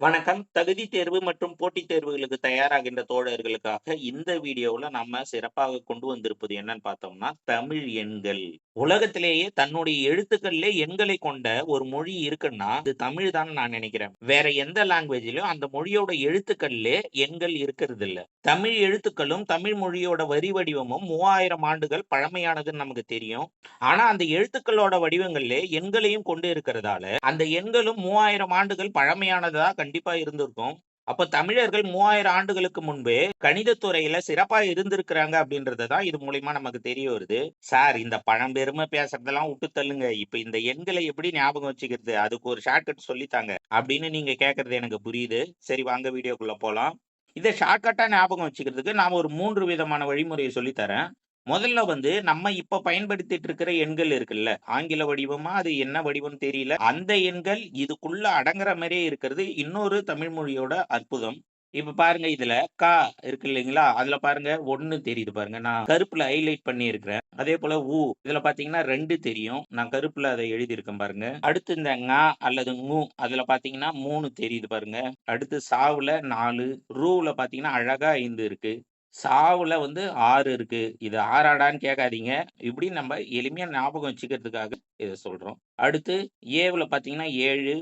வணக்கம். தகுதி தேர்வு மற்றும் போட்டித் தேர்வுகளுக்கு தயாராகின்ற தோழர்களுக்காக இந்த வீடியோவுல நம்ம சிறப்பாக கொண்டு வந்திருப்பது என்னன்னு பார்த்தோம்னா, தமிழ் எண்கள். உலகத்திலேயே தன்னுடைய எழுத்துக்கள்ல எண்களை கொண்ட ஒரு மொழி இருக்குன்னா, அது தமிழ் தான் நான் நினைக்கிறேன். வேற எந்த லாங்குவேஜ்லயும் அந்த மொழியோட எழுத்துக்கள்ல எண்கள் இருக்கிறதில்ல. தமிழ் எழுத்துக்களும், தமிழ் மொழியோட வரி வடிவமும் 3000 ஆண்டுகள் பழமையானதுன்னு நமக்கு தெரியும். ஆனா, அந்த எழுத்துக்களோட வடிவங்கள்ல எண்களையும் கொண்டு இருக்கிறதால, அந்த எண்களும் 3000 ஆண்டுகள் பழமையானதா கண்டிப்பா இருந்திருக்கும். அப்ப தமிழர்கள் 3000 ஆண்டுகளுக்கு முன்பே கணிதத் துறையில சிறப்பா இருந்திருக்கிறாங்க அப்படின்றத தான் இது மூலியமா நமக்கு தெரிய வருது. சார் இந்த பழம்பெருமை பேசுறதெல்லாம் விட்டு தள்ளுங்க. இப்ப இந்த எண்களை எப்படி ஞாபகம் வச்சுக்கிறது? அதுக்கு ஒரு ஷார்ட்கட் சொல்லித்தாங்க அப்படின்னு நீங்க கேட்கறது எனக்கு புரியுது. சரி வாங்க வீடியோக்குள்ள போலாம். இதை ஷார்ட்கட்டா ஞாபகம் வச்சுக்கிறதுக்கு நான் ஒரு மூன்று விதமான வழிமுறையை சொல்லித் தரேன். முதல்ல வந்து நம்ம இப்ப பயன்படுத்திட்டு இருக்கிற எண்கள் இருக்குல்ல, ஆங்கில வடிவமா அது என்ன வடிவம்னு தெரியல. அந்த எண்கள் இதுக்குள்ள அடங்குற மாதிரியே இருக்கிறது இன்னொரு தமிழ் மொழியோட அற்புதம். இப்ப பாருங்க இதுல கா இருக்கு இல்லைங்களா? அதுல பாருங்க ஒன்னு தெரியுது பாருங்க. நான் கருப்புல ஹைலைட் பண்ணியிருக்கிறேன். அதேபோல உ இதுல பார்த்தீங்கன்னா ரெண்டு தெரியும். நான் கருப்புல அதை எழுதியிருக்கேன் பாருங்க. அடுத்து இந்த ங அல்லது ஙு அதுல பார்த்தீங்கன்னா மூணு தெரியுது பாருங்க. அடுத்து சாவுல நாலு ரூல பார்த்தீங்கன்னா அழகா ஐந்து இருக்கு. சாவுல வந்து ஆறு இருக்கு. இது ஆறாடான்னு கேட்காதீங்க. இப்படி நம்ம எளிமையா ஞாபகம் வச்சுக்கிறதுக்காக இத சொல்றோம். அடுத்து ஏவுல பாத்தீங்கன்னா ஏழு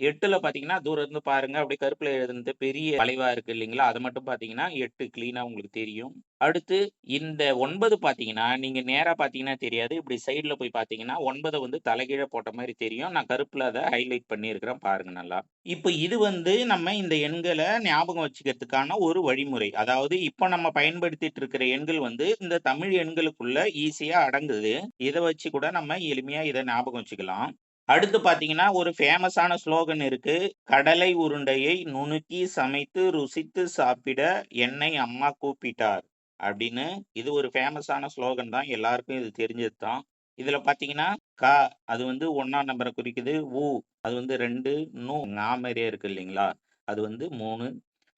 8ல பார்த்தீங்கன்னா தூரம் இருந்து பாருங்க. அப்படியே கருப்புல எழுதுனது பெரிய வளைவா இருக்கு இல்லைங்களா? அதை மட்டும் பார்த்தீங்கன்னா 8 கிளீனா உங்களுக்கு தெரியும். அடுத்து இந்த ஒன்பது பார்த்தீங்கன்னா, நீங்க நேரா பார்த்தீங்கன்னா தெரியாது. இப்படி சைடுல போய் பார்த்தீங்கன்னா ஒன்பதை வந்து தலைகீழ போட்ட மாதிரி தெரியும். நான் கருப்புல அதை ஹைலைட் பண்ணியிருக்கிறேன் பாருங்க நல்லா. இப்போ இது வந்து நம்ம இந்த எண்களை ஞாபகம் வச்சுக்கிறதுக்கான ஒரு வழிமுறை. அதாவது இப்போ நம்ம பயன்படுத்திட்டு இருக்கிற எண்கள் வந்து இந்த தமிழ் எண்களுக்குள்ள ஈஸியா அடங்குது. இதை வச்சு கூட நம்ம எளிமையா இதை ஞாபகம் வச்சுக்கலாம். அடுத்து பார்த்தீங்கன்னா, ஒரு ஃபேமஸான ஸ்லோகன் இருக்கு. கடலை உருண்டையை நுணுக்கி சமைத்து ருசித்து சாப்பிட என்னை அம்மா கூப்பிட்டார். அப்படின்னு இது ஒரு ஃபேமஸான ஸ்லோகன் தான். எல்லாருக்கும் இது தெரிஞ்சது தான். இதுல பார்த்தீங்கன்னா, க அது வந்து ஒன்னாம் நம்பரை குறிக்குது. உ அது வந்து ரெண்டு நூ நாமரியா இருக்கு இல்லைங்களா? அது வந்து மூணு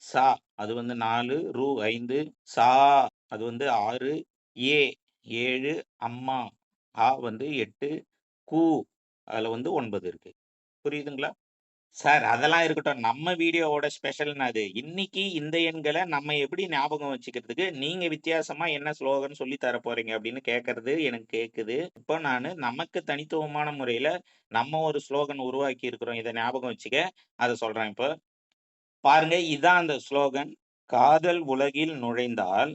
சா அது வந்து நாலு ரூ ஐந்து சா அது வந்து ஆறு ஏ ஏழு அம்மா ஆ வந்து எட்டு கூ அதுல வந்து ஒன்பது இருக்கு. புரியுதுங்களா? சார் அதெல்லாம் இருக்கட்டும். நம்ம வீடியோவோட ஸ்பெஷல்னு அது. இன்னைக்கு இந்த எண்களை நம்ம எப்படி ஞாபகம் வச்சுக்கிறதுக்கு நீங்க வித்தியாசமா என்ன ஸ்லோகன் சொல்லி தர போறீங்க அப்படின்னு கேட்கறது எனக்கு கேட்குது. இப்போ நானு நமக்கு தனித்துவமான முறையில நம்ம ஒரு ஸ்லோகன் உருவாக்கி இருக்கிறோம். இதை ஞாபகம் வச்சுக்க. அதை சொல்றேன் இப்போ. பாருங்க இதான் அந்த ஸ்லோகன். காதல் உலகில் நுழைந்தால்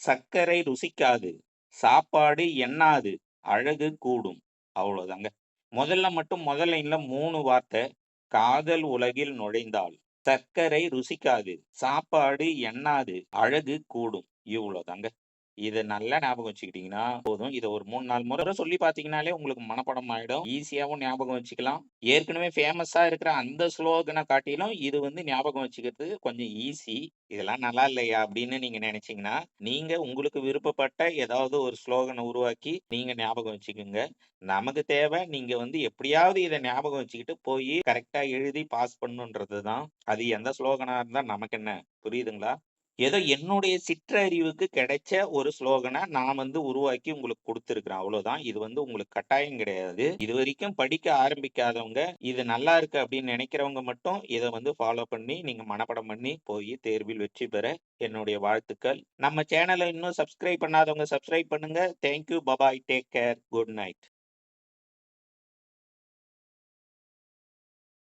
சர்க்கரை ருசிக்காது. சாப்பாடு எண்ணாது. அழகு கூடும். அவ்வளோதாங்க. முதல்ல மட்டும் முதல் லைன்ல மூணு வார்த்தை. காதல் உலகில் நுழைந்தால் சர்க்கரை ருசிக்காது. சாப்பாடு எண்ணாது. அழகு கூடும். இவ்வளோதாங்க. இதை நல்லா ஞாபகம் வச்சுக்கிட்டீங்கன்னா போதும். இதை ஒரு 3, 4 முறை சொல்லி பார்த்தீங்கனாலே உங்களுக்கு மனப்பாடம் ஆகிடும் ஈஸியாகவும் ஞாபகம் வச்சுக்கலாம். ஏற்கனவே ஃபேமஸாக இருக்கிற அந்த ஸ்லோகனை காட்டிலும் இது வந்து ஞாபகம் வச்சுக்கிறது கொஞ்சம் ஈஸி. இதெல்லாம் நல்லா இல்லையா? அப்படின்னு நீங்கள் நினச்சிங்கன்னா நீங்கள் உங்களுக்கு விருப்பப்பட்ட ஏதாவது ஒரு ஸ்லோகனை உருவாக்கி நீங்கள் ஞாபகம் வச்சுக்கங்க. நமக்கு தேவை நீங்கள் வந்து எப்படியாவது இதை ஞாபகம் வச்சுக்கிட்டு போய் கரெக்டாக எழுதி பாஸ் பண்ணணுன்றது தான். அது எந்த ஸ்லோகனாக இருந்தால் நமக்கு என்ன? புரியுதுங்களா? ஏதோ என்னுடைய சிற்றறிவுக்கு கிடைச்ச ஒரு ஸ்லோகனை நான் வந்து உருவாக்கி உங்களுக்கு கொடுத்துருக்குறேன் அவ்வளவுதான் இது வந்து உங்களுக்கு கட்டாயம் கிடையாது. இது வரைக்கும் படிக்க ஆரம்பிக்காதவங்க, இது நல்லா இருக்கு அப்படின்னு நினைக்கிறவங்க மட்டும் இதை வந்து ஃபாலோ பண்ணி நீங்க மனப்படம் பண்ணி போய் தேர்வில் வெற்றி பெற என்னுடைய வாழ்த்துக்கள். நம்ம சேனலை இன்னும் சப்ஸ்கிரைப் பண்ணாதவங்க சப்ஸ்கிரைப் பண்ணுங்க. Thank you. Bye bye. Take care. Good night.